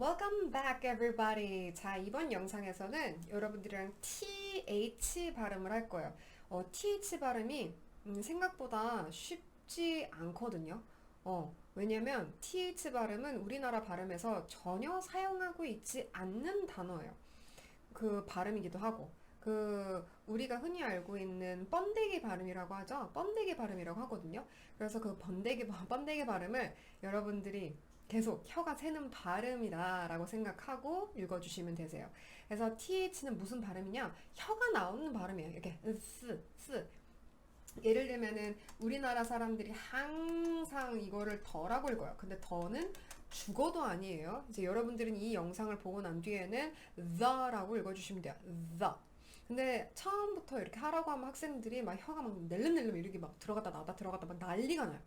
Welcome back everybody. 자, 이번 영상에서는 여러분들이랑 TH 발음을 할 거예요. 어, TH 발음이 음, 생각보다 쉽지 않거든요. 어, 왜냐면 TH 발음은 우리나라 발음에서 전혀 사용하고 있지 않는 단어예요. 그 발음이기도 하고. 그 우리가 흔히 알고 있는 번데기 발음이라고 하죠. 번데기 발음이라고 하거든요. 그래서 그 번데기 번데기 발음을 여러분들이 계속 혀가 새는 발음이다 라고 생각하고 읽어주시면 되세요. 그래서 TH는 무슨 발음이냐? 혀가 나오는 발음이에요. 이렇게 으스, 쓰. 예를 들면은 우리나라 사람들이 항상 이거를 더라고 읽어요. 근데 더는 죽어도 아니에요. 이제 여러분들은 이 영상을 보고 난 뒤에는 the라고 읽어주시면 돼요. the. 근데 처음부터 이렇게 하라고 하면 학생들이 막 혀가 막 낼름낼름 이렇게 막 들어갔다 나왔다 들어갔다 막 난리가 나요.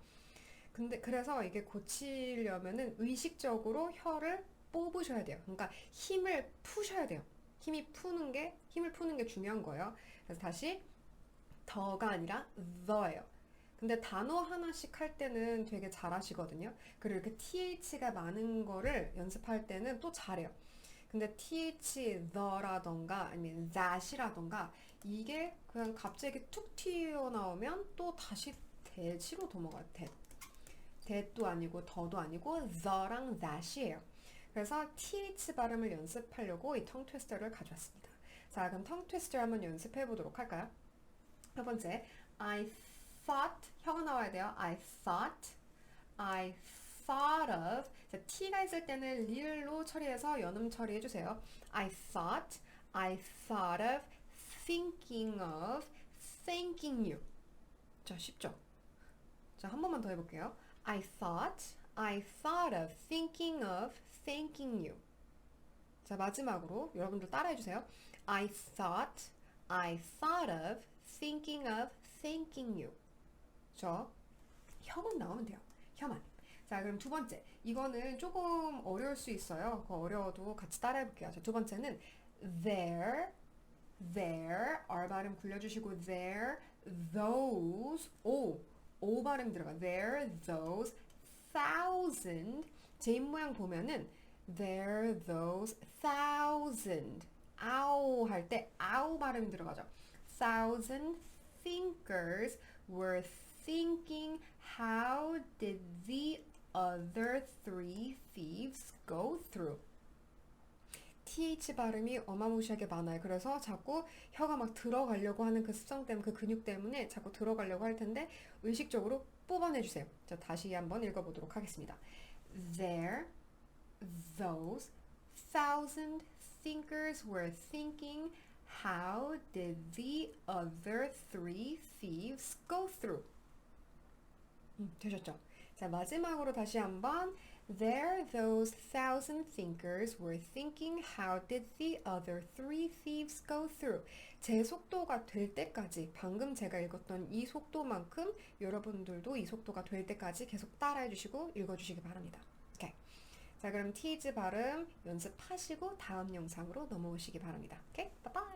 근데 그래서 이게 고치려면은 의식적으로 혀를 뽑으셔야 돼요. 그러니까 힘을 푸셔야 돼요. 힘이 푸는 게 힘을 푸는 게 중요한 거예요. 그래서 다시 더가 아니라 the예요. 근데 단어 하나씩 할 때는 되게 잘하시거든요. 그리고 이렇게 th가 많은 거를 연습할 때는 또 잘해요. 근데 th, the라던가 아니면 that이라던가 이게 그냥 갑자기 툭 튀어나오면 또 다시 대치로 넘어가요. 대. that도 아니고 더도 아니고 the랑 that이에요. 그래서 th 발음을 연습하려고 이 tongue twister를 가져왔습니다. 자, 그럼 tongue twister 한번 연습해 보도록 할까요? 첫 번째, I thought 혀가 나와야 돼요. I thought, I thought of. 자, t가 있을 때는 l로 처리해서 연음 처리해 주세요. I thought, I thought of thinking of thanking you. 자, 쉽죠? 자, 한 번만 더 해볼게요. I thought, I thought of thinking of thanking you. 자, 마지막으로 여러분들 따라해 주세요. I thought, I thought of thinking of thanking you. 저 혀만 나오면 돼요. 혀만. 자, 그럼 두 번째. 이거는 조금 어려울 수 있어요. 어려워도 같이 따라해 볼게요. 자, 두 번째는 there, there, R 발음 굴려주시고 there, those, O, O 발음 들어가. there, those, thousand. 제 입모양 보면은 there, those, thousand. 아우 할 때 아우 발음 들어가죠. thousand thinkers were thinking how did the other three thieves go through? th 발음이 어마무시하게 많아요. 그래서 자꾸 혀가 막 들어가려고 하는 그 습성 때문에 그 근육 때문에 자꾸 들어가려고 할 텐데 의식적으로 뽑아내 주세요. 자, 다시 한번 읽어 보도록 하겠습니다. There those thousand thinkers were thinking how did the other three thieves go through? 음, 되셨죠? 자, 마지막으로 다시 한번 There those thousand thinkers were thinking how did the other three thieves go through? 제 속도가 될 때까지 방금 제가 읽었던 이 속도만큼 여러분들도 이 속도가 될 때까지 계속 따라해 주시고 읽어 주시기 바랍니다. 오케이. 자, 그럼 TZ 발음 연습하시고 다음 영상으로 넘어오시기 바랍니다. 오케이? 바이바이.